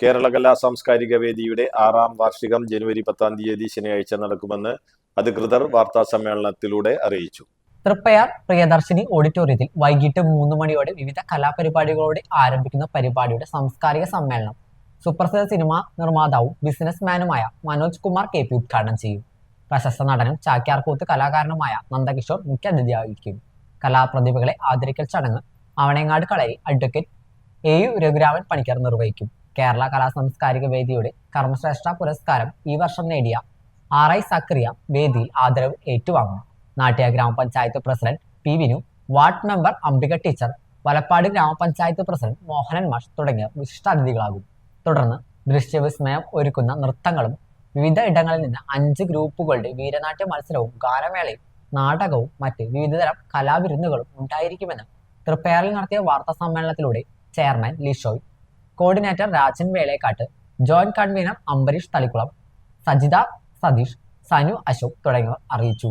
കേരള കലാ സാംസ്കാരിക വേദിയുടെ ആറാം വാർഷികം ജനുവരി പത്താം തീയതി ശനിയാഴ്ച നടക്കുമെന്ന് അധികൃതർ വാർത്താ സമ്മേളനത്തിലൂടെ അറിയിച്ചു. തൃപ്പയാർ പ്രിയദർശിനി ഓഡിറ്റോറിയത്തിൽ വൈകിട്ട് മൂന്ന് മണിയോടെ വിവിധ കലാപരിപാടികളോടെ ആരംഭിക്കുന്ന പരിപാടിയുടെ സാംസ്കാരിക സമ്മേളനം. സുപ്രസിദ്ധ സിനിമ നിർമ്മാതാവും ബിസിനസ്മാനുമായ മനോജ് കുമാർ കെ പി ഉദ്ഘാടനം ചെയ്യും. പ്രശസ്ത നടനും ചാക്യാർകൂത്ത് കലാകാരനുമായ നന്ദകിഷോർ മുഖ്യാതിഥിയായിരിക്കും. കലാപ്രതിഭകളെ ആദരിക്കൽ ചടങ്ങ് Avanengad Kalari advocate A U Raghuraman Panicker നിർവഹിക്കും. കേരള കലാ സാംസ്കാരിക വേദിയുടെ കർമ്മശ്രേഷ്ഠ പുരസ്കാരം ഈ വർഷം നേടിയ ആർ ഐ സക്രിയ വേദിയിൽ ആദരവ് ഏറ്റുവാങ്ങും നാട്യ ഗ്രാമപഞ്ചായത്ത് president P Vinu ward member Ambika teacher Valappad ഗ്രാമപഞ്ചായത്ത് പ്രസിഡന്റ് മോഹനൻ മാഷ് തുടങ്ങിയവർ വിശിഷ്ടാതിഥികളാകും തുടർന്ന് ദൃശ്യവിസ്മയം ഒരുക്കുന്ന നൃത്തങ്ങളും വിവിധ ഇടങ്ങളിൽ നിന്ന് അഞ്ച് ഗ്രൂപ്പുകളുടെ വീരനാട്യ മത്സരവും ഗാനമേളയും നാടകവും മറ്റ് വിവിധതരം കലാവിരുന്നുകളും ഉണ്ടായിരിക്കുമെന്ന് തൃപ്പേറിൽ നടത്തിയ വാർത്താ സമ്മേളനത്തിലൂടെ chairman Lishoy coordinator Rajan Velekkatt joint convener Ambareesh Thalikulam Sajitha Satheesh Sanu Ashok തുടങ്ങിയവർ അറിയിച്ചു.